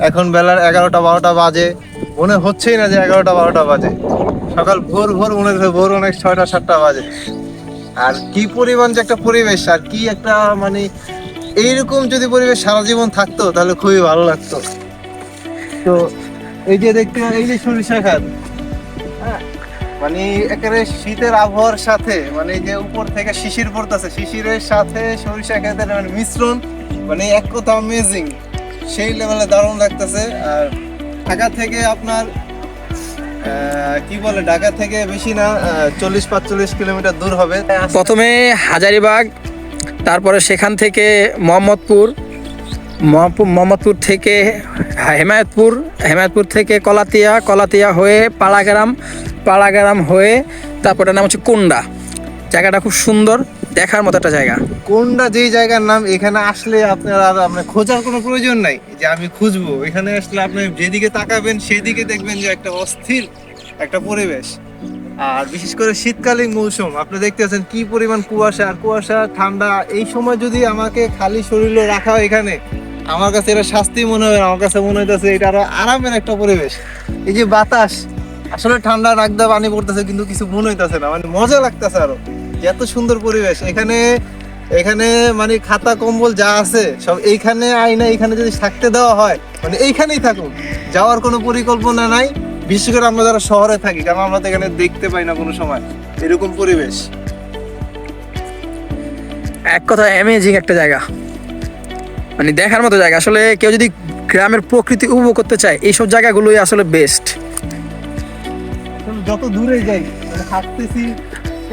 এখন বেলার এগারোটা বারোটা বাজে। মনে হচ্ছেই না যে এগারোটা বারোটা বাজে। সকাল ভোর ভোর মনে হচ্ছে ভোর অনেক ছয়টা সাতটা বাজে। আর কি পরিমাণ যে একটা পরিবেশ আর কি একটা মানে এইরকম যদি পরিবেশ সারা জীবন থাকতো তাহলে খুবই ভালো লাগতো। তো এই যে দেখতে এই যে সরিষা খাত হ্যাঁ, মানে একেবারে শীতের আবহাওয়ার সাথে মানে যে উপর থেকে শিশির পড়তেছে শিশিরের সাথে সরিষা ক্ষেতের মানে মিশ্রণ মানে এক কথা অ্যামেজিং সেই লেভেলে দারুণ লাগতেছে। আর ঢাকা থেকে আপনার কি বলে, ঢাকা থেকে বেশি না চল্লিশ পাঁচচল্লিশ কিলোমিটার দূর হবে। প্রথমে হাজারিবাগ, তারপরে সেখান থেকে মোহাম্মদপুর- মোহাম্মদপুর থেকে হেমায়তপুর হেমায়তপুর থেকে কলাতিয়া কলাতিয়া হয়ে পাড়াগ্রাম পাড়াগ্রাম হয়ে তারপরে নাম হচ্ছে কুন্ডা। জায়গাটা খুব সুন্দর, দেখার মতো একটা জায়গা। কোনটা যেই জায়গার নাম, এখানে আসলে আপনার আর আপনার খোঁজার কোনো প্রয়োজন নাই। যে আমি খুঁজবো, এখানে আসলে আপনি যেদিকে তাকাবেন, সেদিকে দেখবেন যে একটা অস্থির একটা পরিবেশ। আর বিশেষ করে শীতকালীন মৌসুম, আপনি দেখতে দেখতেছেন কি পরিমাণ কুয়াশা, আর কুয়াশা, ঠান্ডা, এই সময় যদি আমাকে খালি শরীরে রাখা হয় এখানে, আমার কাছে এটা শাস্তি মনে হয় আমার কাছে মনে হইতেছে এটা আরও আরামের একটা পরিবেশ। এই যে বাতাস, আসলে ঠান্ডা রাখদা পানি পড়তেছে, কিন্তু কিছু মনে হইতেছে না মানে মজা লাগতেছে আরও। এত সুন্দর পরিবেশ। এখানে এখানে মানে খাতা কম্বল যা আছে সব এইখানে আইনা এইখানে যদি থাকতে দেওয়া হয় মানে এইখানেই থাকুক। যাওয়ার কোনো পরিকল্পনা নাই। বিশেষ করে আমরা যারা শহরে থাকি কারণ আমরা তো এখানে দেখতে পাই না কোনো সময়। এরকম পরিবেশ। এক কথা অ্যামেজিং একটা জায়গা। মানে দেখার মতো জায়গা। আসলে কেউ যদি গ্রামের প্রকৃতি উপভোগ করতে চায় এইসব জায়গাগুলোই আসলে বেস্ট যত দূরে যাই মানে হাঁটতেছি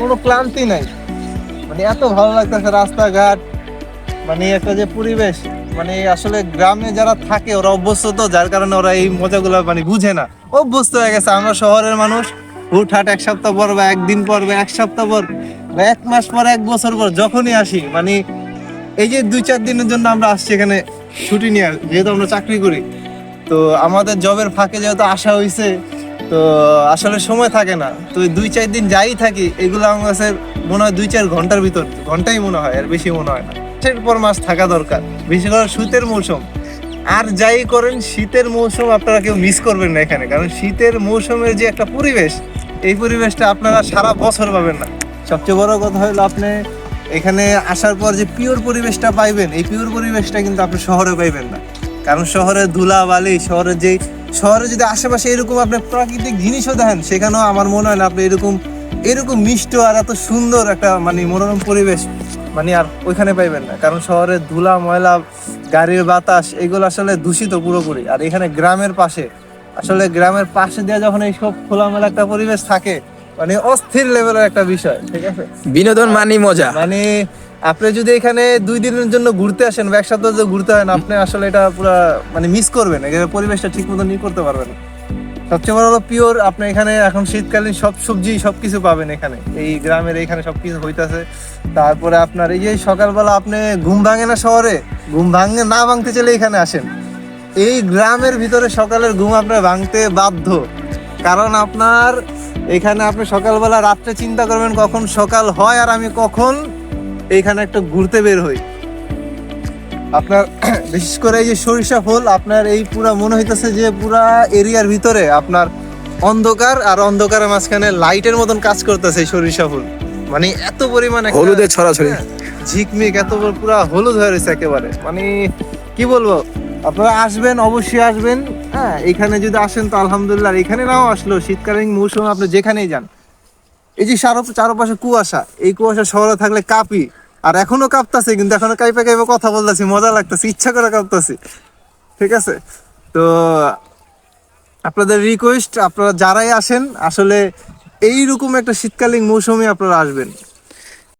কোনো ক্লান্তি নাই। মানে এত ভালো লাগতেছে রাস্তাঘাট মানে একটা যে পরিবেশ মানে আসলে গ্রামে যারা থাকে ওরা অভ্যস্ত তো, যার কারণে ওরা এই মজাগুলো মানে বুঝে না। অভ্যস্ত হয়ে গেছে, আমরা শহরের মানুষ, হুটহাট এক সপ্তাহ পর বা একদিন পর বা এক সপ্তাহ পর বা এক মাস পর, এক বছর পর যখনই আসি মানে এই যে দুই চার দিনের জন্য আমরা আসছি এখানে ছুটি নিয়ে, যেহেতু আমরা চাকরি করি, তো আমাদের জবের ফাঁকে যেহেতু আসা হয়েছে তো আসলে সময় থাকে না। তো দুই চার দিন যাই থাকি, এগুলো আমার কাছে মনে হয় দুই চার ঘণ্টার ভিতর, ঘন্টাই মনে হয়, আর বেশি মনে হয় না। মাসের পর মাস থাকা দরকার, বিশেষ করে শীতের মৌসুম। আর যাই করেন, শীতের মৌসুম আপনারা কেউ মিস করবেন না এখানে, কারণ শীতের মৌসুমের যে একটা পরিবেশ, এই পরিবেশটা আপনারা সারা বছর পাবেন না। সবচেয়ে বড় কথা হলো আপনি এখানে আসার পর যে পিওর পরিবেশটা পাইবেন, এই পিওর পরিবেশটা কিন্তু আপনি শহরে পাইবেন না। কারণ শহরে ধুলা বালি শহরে যেই শহরে যদি আশেপাশে এরকম আপনি প্রাকৃতিক জিনিসও দেখেন সেখানেও আমার মনে হয় না আপনি এরকম এরকম মিষ্ট আর এত সুন্দর একটা মানে মনোরম পরিবেশ মানে আর ওইখানে পাইবেন না। কারণ শহরে ধুলা ময়লা গাড়ির বাতাস এগুলো আসলে দূষিত পুরোপুরি। আর এখানে গ্রামের পাশে আসলে গ্রামের পাশে দিয়ে যখন এইসব খোলামেলা একটা পরিবেশ থাকে মানে অস্থির লেভেলের একটা বিষয় ঠিক আছে? বিনোদন মানি মজা। মানে আপনি যদি এখানে দুই দিনের জন্য ঘুরতে আসেন বা এক সপ্তাহ যদি ঘুরতে হয় আপনি আসলে এটা পুরো মানে মিস করবেন। এখানে পরিবেশটা ঠিক মতো নিয়ে করতে পারবেন সবচেয়ে বড় হলো পিওর আপনি এখানে এখন শীতকালীন সব সবজি, সবকিছু পাবেন এখানে। এই গ্রামের এখানে সবকিছু হইতাছে। তারপরে আপনার এই যে সকালবেলা আপনি ঘুম ভাঙে না শহরে, ঘুম ভাঙে না ভাঙতে চলে এখানে আসেন। এই গ্রামের ভিতরে সকালের ঘুম আপনার ভাঙতে বাধ্য। কারণ আপনার এখানে আপনি সকালবেলা রাত্রে চিন্তা করবেন কখন সকাল হয় আর আমি কখন এইখানে একটা ঘুরতে বের হই। আপনার বিশেষ করে এই যে সরিষা ফুল আপনার এই পুরা মনে হইতেছে যে পুরা এরিয়ার ভিতরে আপনার অন্ধকার আর অন্ধকারের মাঝখানে লাইটের মতন কাজ করতেছে এই সরিষা ফুল। মানে এত পরিমাণ হলুদের ছড়াছড়ি। হ্যাঁ, ঝিকমিক এত পুরা হলুদ হয়ে রয়েছে একেবারে। মানে কি বলব আপনারা আসবেন অবশ্যই আসবেন। হ্যাঁ এখানে যদি আসেন তো আলহামদুলিল্লাহ এখানে নাও আসলো শীতকালীন মৌসুমে আপনি যেখানেই যান। এই যে চারপাশে কুয়াশা এই কুয়াশা শহরে থাকলে কাঁপি। আর এখনও কাঁপতাছি, কিন্তু এখনও কাইপে কাইপে কথা বলতেছি, মজা লাগতেছে, ইচ্ছা করে কাঁপতাছি। ঠিক আছে? তো আপনাদের রিকোয়েস্ট আপনারা যারাই আসেন, আসলে এইরকম একটা শীতকালীন মৌসুমে আপনারা আসবেন।